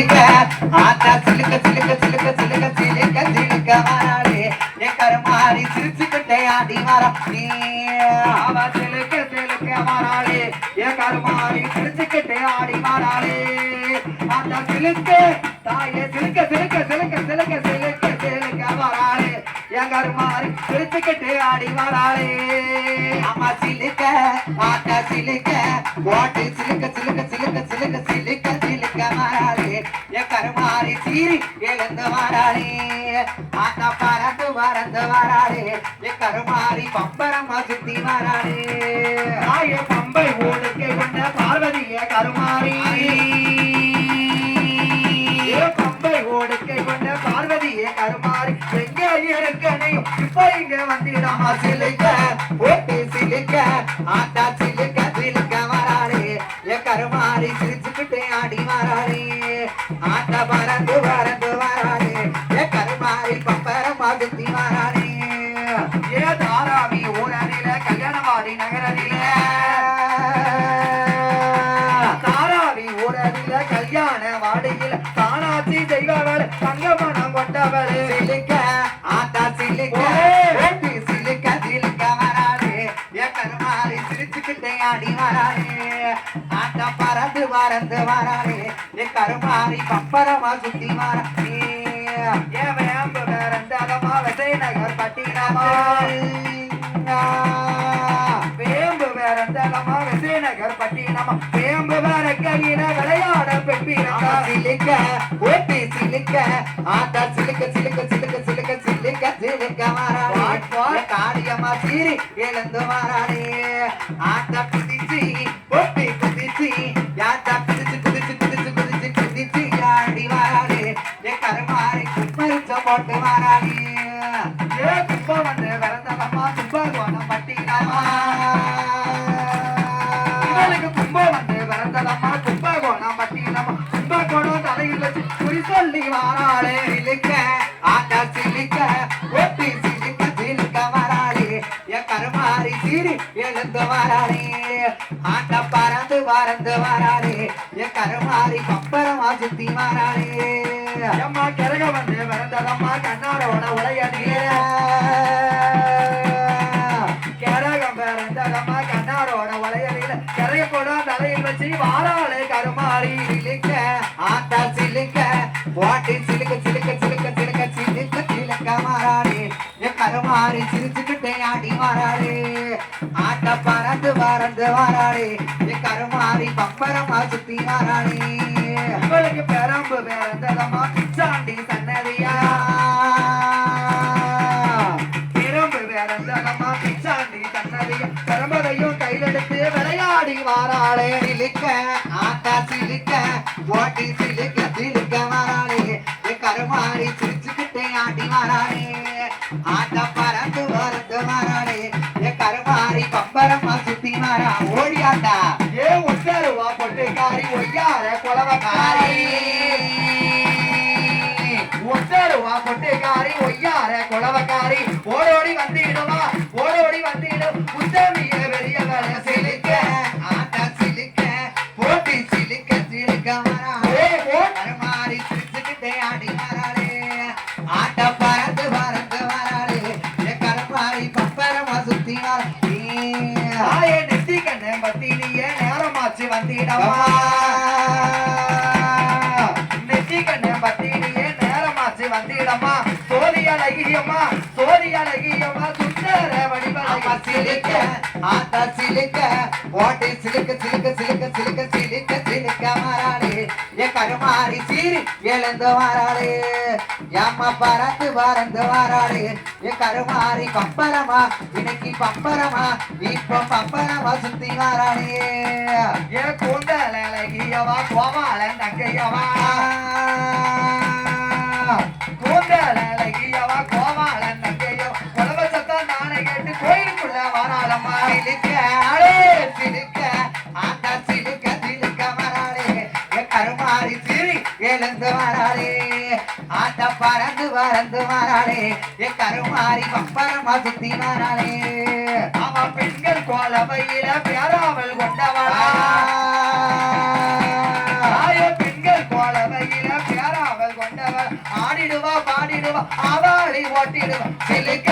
சிலுக்க ஆத்தா சிலுக்க சிலுக்க சிலுக்க சிலுக்க சிலுக்க சிலுக்க வராளே என் கருமாறி சிரிச்சுக்கிட்டே ஆடி வரா நீ அவ சிலுக்க சிலுக்க வராளே என் கருமாறி சிரிச்சுக்கிட்டே ஆடி வராளே அந்த சிலுக்க தாயே சிலுக்க சிலுக்க சிலுக்க சிலுக்க சிலுக்க சிலுக்க வராளே என் கருமாறி சிரிச்சுக்கிட்டே ஆடி வராளே அம்மா சிலுக்க ஆத்தா சிலுக்க ஓட்டு சிலுக்க சிலுக்க சிலுக்க சிலுக்க சிலுக்க சிலுக்க வராளே என் சீரி எழுந்து வராளே ஆத்தா பறந்து பறந்து வராளே என் கருமாறி பம்பரமா சுத்தி வராளே ஆய பம்பை ஓடுக்கை கொண்ட பார்வதிய கருமாறி. பம்பை ஓடுக்கை கொண்ட பார்வதிய கருமாறி. எங்க இருக்கனையும் இப்ப இங்க வந்திடாமா சிலுக்க. ஓட்டி சிலுக்க. ஆத்தா சிலுக்க சிலுக்க வராளே எ கருமாறி சிரிச்சுக்கிட்டே பறந்து பறந்து வராளே எ கருமாறி பம்பரமா சுத்தி வராளே ஏ தாராவி ஊரடில கல்யாணவாடி நகரடில தாராவி ஊரடில கல்யாண வாடியில தானாச்சி செய்வவள் தங்கமனம் கொண்டவள் சிலுக்க ஆத்தா சிலுக்க சிலுக்க சிலுக்க வராளே என் கருமாறி சிரிச்சுக்கிட்டே ஆடி வராளே ஆத்தா பறந்து பறந்து வராளே என் கருமாறி பப்பரமா சுத்தி என் வேம்பு விசை நகர் பட்டினமா வேம்பு வேறந்ததமா விசயநகர் பட்டினமா வேம்பு வேற கையில விளையாட பெப்பினமா சிலுக்க ஓட்டி சிலுக்க ஆட்டா சிலுக்க சிலுக்க சிலுக்க சிலுக்க சிலுக்க சிலுக்க மாறாளே. காரியமா சீரி எழுந்து மாறாளே. ஆட்டா குதிச்சு ஓட்டி போட்டு மாறாளி ஏ துப்பா வந்து விரந்ததம்மா கும்பகோணம் பட்டினமா இவளுக்கு கும்பம் வந்து விரந்ததம்மா கும்பகோணம் பட்டினமா கும்பகோணம் தலையில் குறி சொல்லி வாராளே சிலுக்க. ஆட்டா சிலுக்க ஒட்டி சிலுக்க சிலுக்க வராளே. என் கருமாறி சீரி எழுந்து வராளே. ஆட்டா பறந்து பறந்து என் கருமாறி பப்பரமா சுத்தி வராளே. அம்மா வாராளே கருமாறி இழுக்க ஆத்தா சிலுக்க வாட்டி சிலுக்க சிலுக்க சிலுக்க சிலுக்க சிலுக்க சிலுக்க மாறாளே. என் கருமாறி சிரிச்சுக்கிட்டே ஆடி மாறாளே. ஆட்ட பறந்து பறந்து வாராளே. என் கருமாறி பம்பரமா சுத்தி மாறாளே. உங்களுக்கு பெரம்பு பிறந்ததமா சாண்டி சன்னதியா. பிச்சாண்டி தன்னதைய பெரம்பதையும் கையிலெடுத்து விளையாடி வாராளே. சிலுக்க ஆட்டா சிலுக்க ஓட்டி சிலுக்க சிலுக்க வாராளே. கருமாறி சிரிச்சுக்கிட்டே ஆடி வாராளே. ஆட்டா பறந்து பறந்து வாராளே. கருமாறி பம்பரமா சுத்தி வாரா. ஓடியாட்டா ஏ ஒட்டருவா பொட்டுக்காரி ஒய்யார குலவக்காரி. ஒட்டருவா பொட்டுக்காரி ஒய்யார குலவக்காரி. கருமாறி சிரிச்சுக்கிட்டே ஆடி வராளே. ஆட்ட பறந்து பறந்து வராளே. கருமாறி பப்பரமா சுத்தி வராளே நெத்தி கண்ணு பத்தினிய நேரமாச்சு வந்திடமா நெத்தி கண்ணு பத்தினிய நேரமாச்சு வந்திடமா சோதி அழகியம்மா சோதி அழகியம்மா சுந்தர வடிவழகி சிலுக்க. ஆத்தா சிலுக்க. ஓட்டை சிலுக்க சிலுக்க சிலுக்க. என் கருமாறி சீரி எழுந்து வாராளே. ஏம்மா பறந்து பறந்து வாராளே. என் கருமாறி பம்பரமா இன்னைக்கு பம்பரமா இப்ப பம்பரமா சுத்தி வாராளே. என் கூந்தல அழகியவா கோமாளன் தங்கையவா கூந்தல அழகியவா ஆண்ட பறந்து பறந்து வராளே. ஏ கருமாரி பம்பரமா சுத்தி வராளே. அவ பெண்கள் கோலமையில பேராமல் கொண்டவளா. பெண்கள் கோலமையில பேராமல் கொண்டவள். ஆடிடுவா பாடிடுவா அவளை ஓட்டிடுவா. சிலுக்க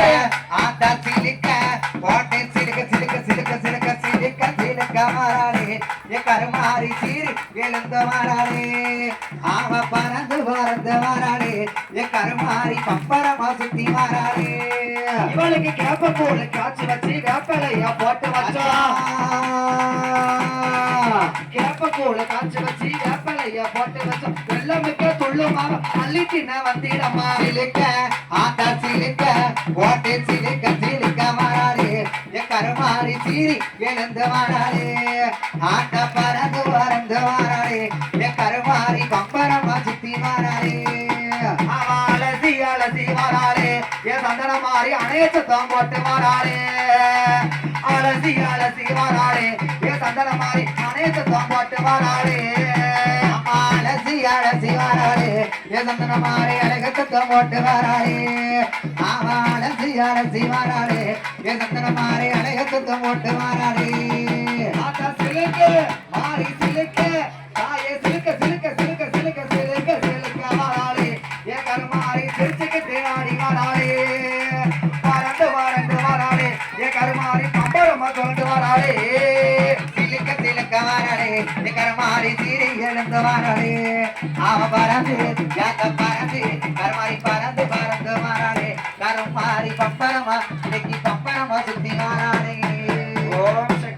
கருமாறி சீரி எழுந்த மாறாளே ஆவ பறந்து பறந்து மாறாளே என் கருமாறி பம்பரமா சுத்தி மாறாளே இவளுக்கு கேப்ப போல காய்ச்சி வச்சு வேப்பலையா போட்டு வச்சோம் கேப்ப போல காய்ச்சி வச்சு வேப்பலையா போட்டு வச்சோம் வெள்ளமிக்க துள்ளுமாக அள்ளிட்டின வந்திடம்மா. சிலுக்க ஆத்தா சிலுக்க போட்டு சிலுக்க சிலுக்க மாறாளே என் கருமாறி சீரி எழுந்து மாறாளே ஆட்ட சந்தன மாறி அணைய சுத்தம் போட்டு வராளே அலசி அலசி மாறாரே ஏ சந்தன மாறி அணைய சுத்தம் போட்டு வராளே அலசி அலசி ஏ எதந்தன மாறி அழகத்தம் போட்டு மாறாரே ஆமா அலசி அலசி ஏ எதந்தன மாறி அழகத்தம் போட்டு மாறாரே சிலுக்க சிலுக்க மாறி தீரி எழுந்து வாராளே அவ பறந்து யாத்த பறந்து கருமாறி பறந்து பறந்து வாராளே கரும் பப்பரமா